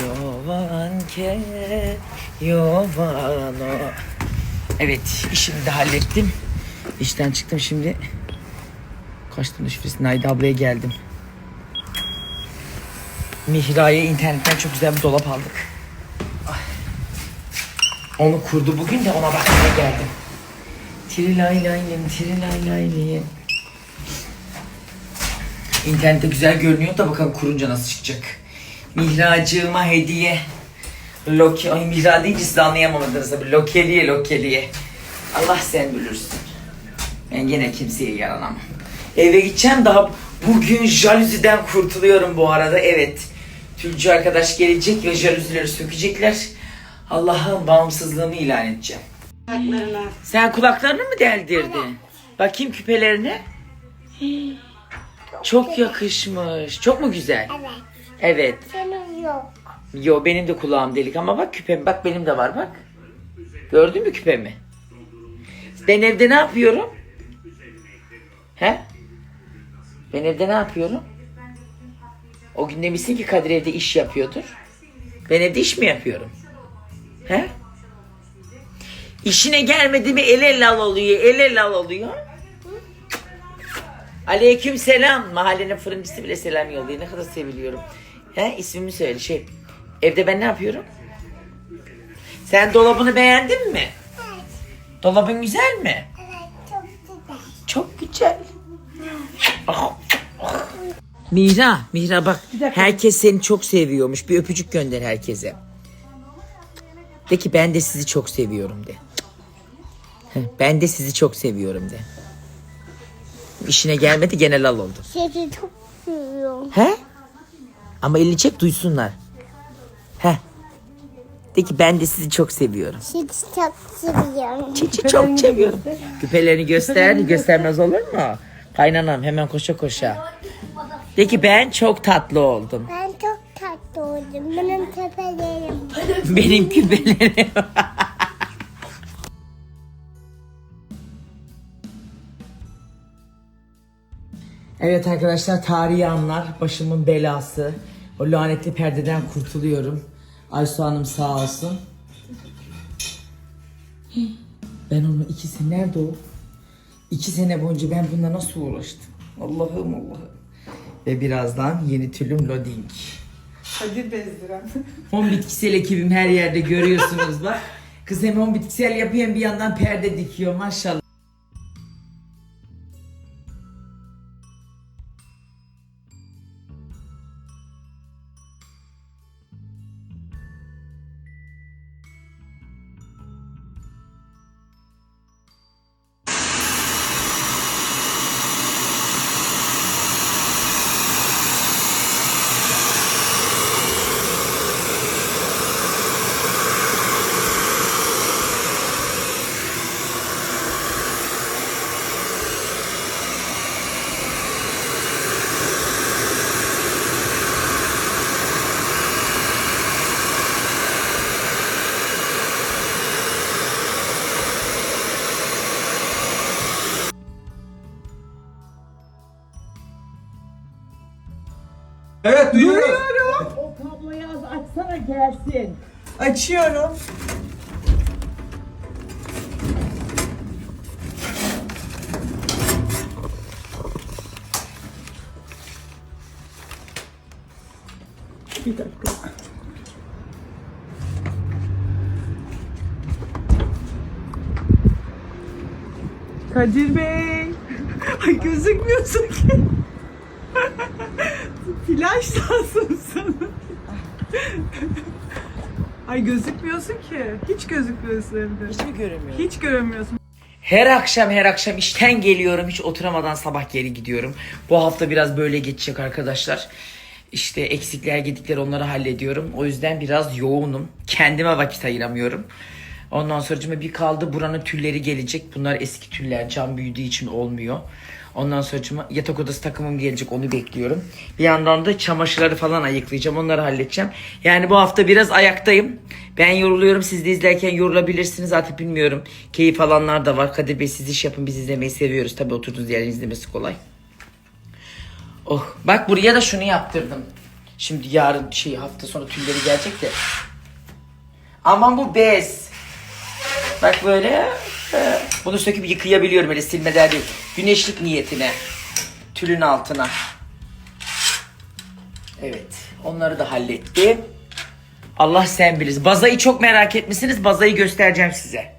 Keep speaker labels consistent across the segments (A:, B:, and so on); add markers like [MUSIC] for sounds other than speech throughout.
A: Yovan ke yovano. Evet işimi de hallettim. İşten çıktım şimdi. Kaçtım şifresi Nayda ablaya geldim. Mihra'ya internetten çok güzel bir dolap aldık. Ay. Onu kurdu bugün de ona bakmaya geldim. Tirilay laylim, tirilay laylim. İnternette güzel görünüyor da bakalım kurunca nasıl çıkacak. Mihracığıma hediye. Loki, ay Mihra deyince siz anlayamadınız tabii. Lokeliye lokeliye. Allah sen bilirsin. Ben gene kimseye yaranamam. Eve gideceğim daha bugün jalüziden kurtuluyorum bu arada. Evet. Tülcü arkadaş gelecek ve jalüzileri sökecekler. Allah'ın bağımsızlığımı ilan edeceğim.
B: Kulaklarına.
A: Sen kulaklarını mı deldirdin? Bakayım küpelerine. Çok yakışmış. Çok mu güzel?
C: Evet.
A: Evet.
C: Senin yok.
A: Yo benim de kulağım delik ama bak küpem bak benim de var bak. Gördün mü küpemi? Ben evde ne yapıyorum? He? Ben evde ne yapıyorum? O gün demişsin ki Kadir evde iş yapıyordur. Ben evde iş mi yapıyorum? He? İşine gelmedi mi el el al oluyor, el el al oluyor. Aleyküm selam. Mahallenin fırıncısı bile selam yolluyor. Ne kadar seviliyorum. He ismimi söyle şey. Evde ben ne yapıyorum? Sen dolabını beğendin mi?
C: Evet.
A: Dolabın güzel mi?
C: Evet çok güzel.
A: Çok güzel. Ah, ah. Mihra, Mihra bak. Herkes seni çok seviyormuş. Bir öpücük gönder herkese. De ki ben de sizi çok seviyorum de. Ben de sizi çok seviyorum de. İşine gelmedi genel al oldu.
C: Seni çok seviyorum.
A: He? Ama elini çek duysunlar. He. De ki ben de sizi çok seviyorum.
C: Seni çok seviyorum.
A: Çiçi çok seviyorum. Küpelerini göster, göstermez olur mu? Kaynanam hemen koşa koşa. De ki ben çok tatlı oldum.
C: Ben çok tatlı oldum. Benim tepelerim. [LAUGHS]
A: Benim küpelerim. evet arkadaşlar tarihi anlar. Başımın belası. O lanetli perdeden kurtuluyorum. Aysu Hanım sağ olsun. Ben onu iki sene nerede o? İki sene boyunca ben bununla nasıl uğraştım? Allah'ım Allah'ım. Ve birazdan yeni tülüm loading.
B: Kadir bezdiren. [LAUGHS]
A: Home bitkisel ekibim her yerde görüyorsunuz bak. Kız hem home bitkisel yapıyor hem bir yandan perde dikiyor maşallah.
D: Evet duyuyoruz.
A: O kabloyu az açsana gelsin.
B: Açıyorum. Bir dakika. Kadir Bey. [LAUGHS] Ay gözükmüyorsun ki. Flash lazım sana. Ay gözükmüyorsun ki. Hiç gözükmüyorsun evde.
A: Hiç mi göremiyorum?
B: Hiç göremiyorsun.
A: Her akşam her akşam işten geliyorum. Hiç oturamadan sabah geri gidiyorum. Bu hafta biraz böyle geçecek arkadaşlar. İşte eksikler gedikler onları hallediyorum. O yüzden biraz yoğunum. Kendime vakit ayıramıyorum. Ondan sonra bir kaldı buranın tülleri gelecek. Bunlar eski tüller. Cam büyüdüğü için olmuyor. Ondan sonra yatak odası takımım gelecek onu bekliyorum. Bir yandan da çamaşırları falan ayıklayacağım. Onları halledeceğim. Yani bu hafta biraz ayaktayım. Ben yoruluyorum. Siz de izlerken yorulabilirsiniz. Artık bilmiyorum. Keyif alanlar da var. Kadir Bey siz iş yapın. Biz izlemeyi seviyoruz. Tabii oturduğunuz yerin izlemesi kolay. Oh bak buraya da şunu yaptırdım. Şimdi yarın şey hafta sonu tülleri gelecek de. Aman bu bez. Bak böyle. e, Bunu söküp yıkayabiliyorum öyle silmeden değil. Güneşlik niyetine. Tülün altına. Evet. Onları da hallettim. Allah sen biliriz. Bazayı çok merak etmişsiniz. Bazayı göstereceğim size.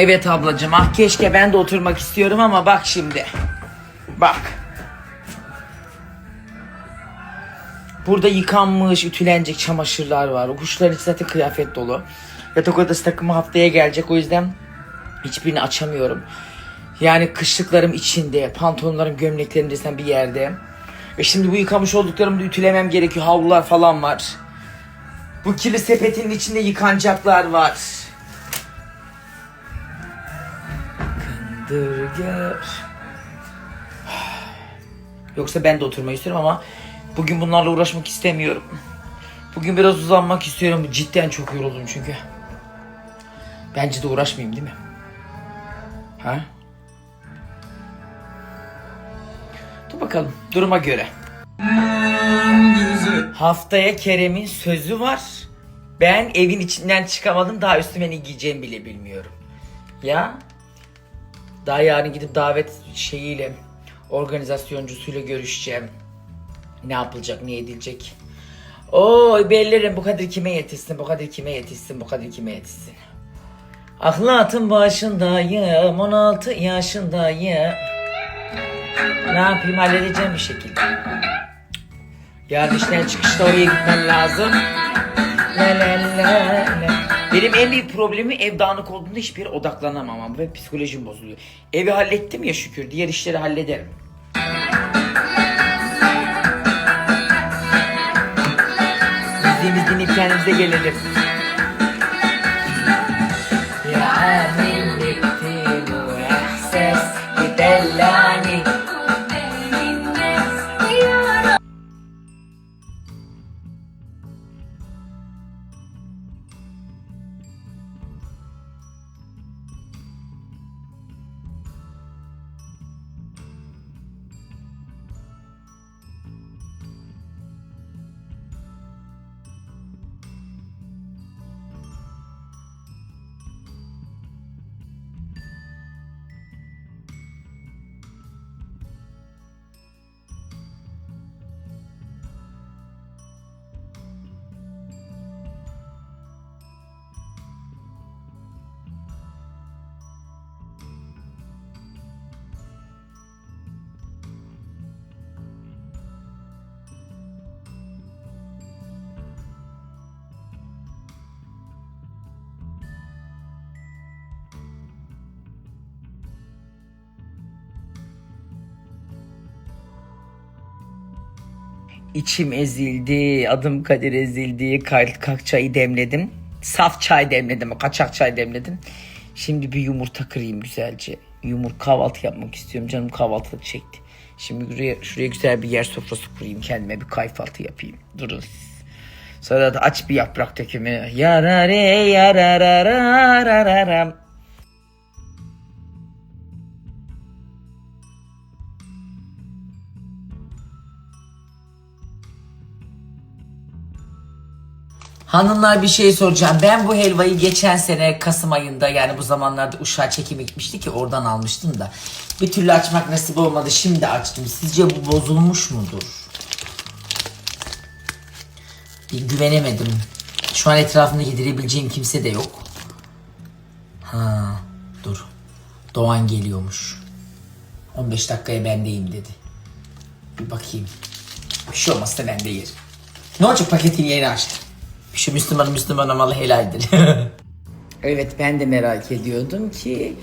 A: Evet ablacığım ah keşke ben de oturmak istiyorum ama bak şimdi. Bak. Burada yıkanmış, ütülenecek çamaşırlar var. O kuşların içi zaten kıyafet dolu. Yatak odası takımı haftaya gelecek o yüzden hiçbirini açamıyorum. Yani kışlıklarım içinde, pantolonlarım, gömleklerim desem bir yerde. Ve şimdi bu yıkamış olduklarımı da ütülemem gerekiyor. Havlular falan var. Bu kirli sepetinin içinde yıkanacaklar var. Kındırgır. Yoksa ben de oturmayı istiyorum ama bugün bunlarla uğraşmak istemiyorum. Bugün biraz uzanmak istiyorum. Cidden çok yoruldum çünkü. Bence de uğraşmayayım değil mi? Ha? Dur bakalım duruma göre. Haftaya Kerem'in sözü var. Ben evin içinden çıkamadım. Daha üstüme ne giyeceğimi bile bilmiyorum. Ya? Daha yarın gidip davet şeyiyle, organizasyoncusuyla görüşeceğim. Ne yapılacak, ne edilecek. Oy bellerim bu kadar kime yetişsin, bu kadar kime yetişsin, bu kadar kime yetişsin. Ahlatın başındayım, 16 yaşındayım. Ne yapayım halledeceğim bir şekilde. Yarın işten çıkışta oraya gitmem lazım. La la la la. Benim en büyük problemi ev dağınık olduğunda hiçbir odaklanamamam ve psikolojim bozuluyor. Evi hallettim ya şükür. Diğer işleri hallederim. Müziğimizi dinleyip kendimize gelelim. Ya İçim ezildi, adım Kadir ezildi, kalk, çayı demledim. Saf çay demledim, kaçak çay demledim. Şimdi bir yumurta kırayım güzelce. yumurta kahvaltı yapmak istiyorum. Canım kahvaltılık çekti. Şimdi şuraya, şuraya güzel bir yer sofrası kurayım kendime bir kahvaltı yapayım. Durun siz. Sonra da aç bir yaprak dökümü. Yarare yarararararam. Hanımlar bir şey soracağım. Ben bu helvayı geçen sene Kasım ayında yani bu zamanlarda Uşak'a çekime gitmişti ki oradan almıştım da. Bir türlü açmak nasip olmadı. Şimdi açtım. Sizce bu bozulmuş mudur? Bir güvenemedim. Şu an etrafında yedirebileceğim kimse de yok. Ha, dur. Doğan geliyormuş. 15 dakikaya bendeyim dedi. Bir bakayım. Bir şey olmazsa ben de yerim. Ne olacak paketini yeni açtım. Şu Müslüman Müslüman amalı helaldir. [LAUGHS] evet ben de merak ediyordum ki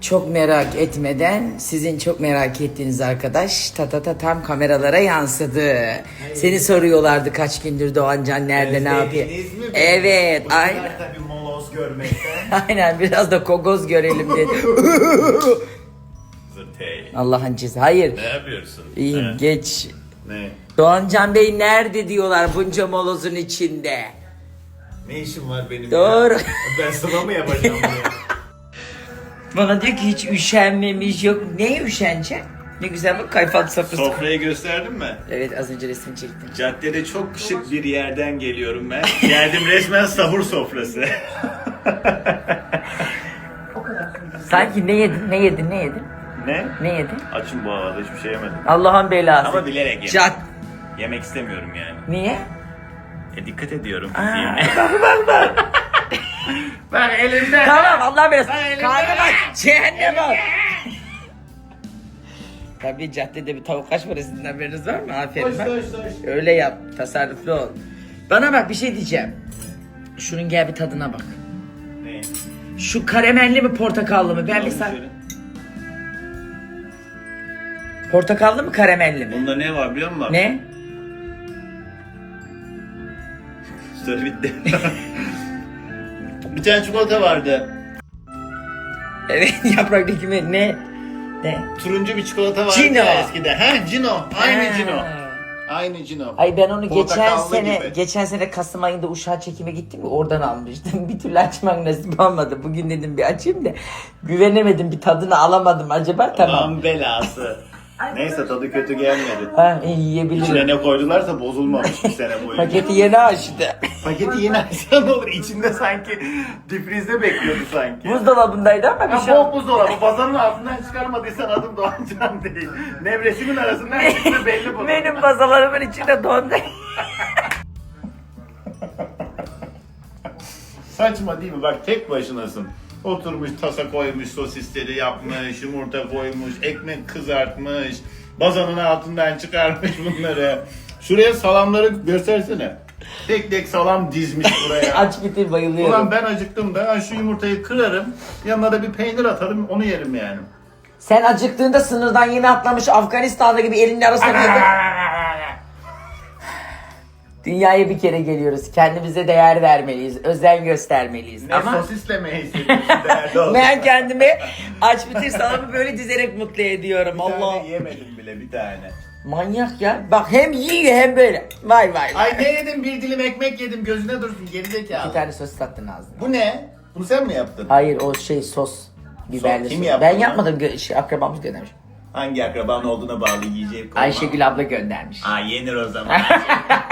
A: çok merak etmeden sizin çok merak ettiğiniz arkadaş ta ta ta tam kameralara yansıdı. Seni soruyorlardı kaç gündür Doğancan nerede ne yapıyor.
E: Mi?
A: Evet
E: Bu
A: aynen.
E: tabii moloz görmekten. [LAUGHS]
A: Aynen biraz da kogoz görelim dedi. Allah'ın cezası. Hayır.
E: Ne yapıyorsun?
A: İyiyim
E: He?
A: geç.
E: Ne?
A: Doğancan Bey nerede diyorlar bunca molozun içinde.
E: Ne işim var benim
A: Doğru.
E: ya? Ben sana mı yapacağım bunu? [LAUGHS]
A: Bana diyor ki hiç üşenmemiş yok. Neye üşenecek? Ne güzel bak kayfat sofrası.
E: Sofrayı gösterdim mi?
A: Evet az önce resmini çektim.
E: Caddede çok şık bir yerden geliyorum ben. Geldim resmen sahur sofrası. [LAUGHS]
A: Sanki ne yedin ne yedin ne yedin?
E: ne?
A: Ne yedin?
E: Açım bu arada hiçbir şey yemedim.
A: Allah'ın belası.
E: Ama bilerek yedim.
A: Cat.
E: Yemek istemiyorum yani.
A: Niye?
E: E dikkat ediyorum.
A: Aa,
E: Yiyeyim. [LAUGHS]
A: Bak elimde. Tamam Allah belası. Karnı bak. Cehennem bak. Tabii caddede bir tavuk kaç parasının haberiniz var mı? Aferin bak. Öyle yap. Tasarruflu ol. Bana bak bir şey diyeceğim. Şunun gel bir tadına bak.
E: ne?
A: Şu karamelli mi portakallı mı? Ben bir sa-
E: Şöyle.
A: Portakallı mı karamelli mi?
E: Bunda ne var biliyor musun?
A: Ne?
E: Story bitti. bir tane çikolata vardı.
A: Evet [LAUGHS] yaprak dökümü ne? Ne?
E: Turuncu bir çikolata vardı
A: Cino.
E: ya eskiden. Ha Cino. Aynı
A: Ha.
E: Cino. Aynı Cino.
A: Ay ben onu geçen
E: Portakallı
A: sene
E: gibi.
A: geçen sene Kasım ayında Uşak'a çekime gittim oradan almıştım. [LAUGHS] Bir türlü açmak nasip olmadı. Bugün dedim bir açayım da güvenemedim bir tadını alamadım acaba tamam.
E: Allah'ın belası. Neyse tadı kötü gelmedi.
A: Ha iyi yiyebilirim.
E: İçine ne koydularsa bozulmamış bir sene boyunca.
A: Paketi yeni açtı.
E: Paketi yeni açsan olur. İçinde sanki difrizde bekliyordu sanki.
A: Buzdolabındaydı ama bir
E: Ha,
A: şey
E: bol buzdolabı. Bazanın altından çıkarmadıysan adım Doğancan değil. Nevresimin arasından çıktı belli bu.
A: Benim bazalarımın içinde dondu.
E: Saçma değil mi? Bak tek başınasın. Oturmuş tasa koymuş, sosisleri yapmış, yumurta koymuş, ekmek kızartmış, bazanın altından çıkarmış bunları. Şuraya salamları göstersene. Tek tek salam dizmiş buraya. [LAUGHS]
A: Aç bitir bayılıyorum.
E: Ulan ben acıktım da şu yumurtayı kırarım, yanına da bir peynir atarım, onu yerim yani.
A: Sen acıktığında sınırdan yeni atlamış Afganistan'da gibi elinin arasına yedin. Dünyaya bir kere geliyoruz. Kendimize değer vermeliyiz. Özen göstermeliyiz.
E: Ne
A: Ama
E: sosisle mi hissediyorsun [LAUGHS] değerli
A: ben kendimi aç bitir salamı böyle dizerek mutlu ediyorum.
E: Bir
A: Allah.
E: tane yemedim bile bir tane.
A: Manyak ya. Bak hem yiyor hem böyle. Vay vay. vay.
E: Ay ne yedim bir dilim ekmek yedim gözüne dursun
A: Bir
E: gerizekalı.
A: tane sos attın ağzına.
E: Bu ne? Bunu sen mi yaptın?
A: Hayır o şey sos. Biberli
E: kim
A: sos.
E: yaptı
A: Ben yapmadım. Gö- şey, akrabamız göndermiş.
E: Hangi akraban olduğuna bağlı yiyeceğim. konu.
A: Ayşegül abla göndermiş.
E: Aa yenir o zaman. [LAUGHS]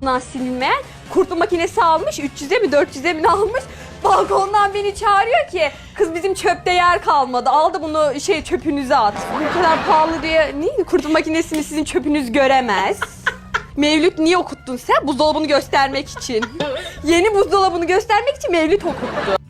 F: Bundan silinmeyen kurtlu makinesi almış 300'e mi 400'e mi ne almış balkondan beni çağırıyor ki kız bizim çöpte yer kalmadı al da bunu şey çöpünüze at. Bu kadar pahalı diye niye kurtlu makinesini sizin çöpünüz göremez. [LAUGHS] Mevlüt niye okuttun sen? Buzdolabını göstermek için. Yeni buzdolabını göstermek için Mevlüt okuttu.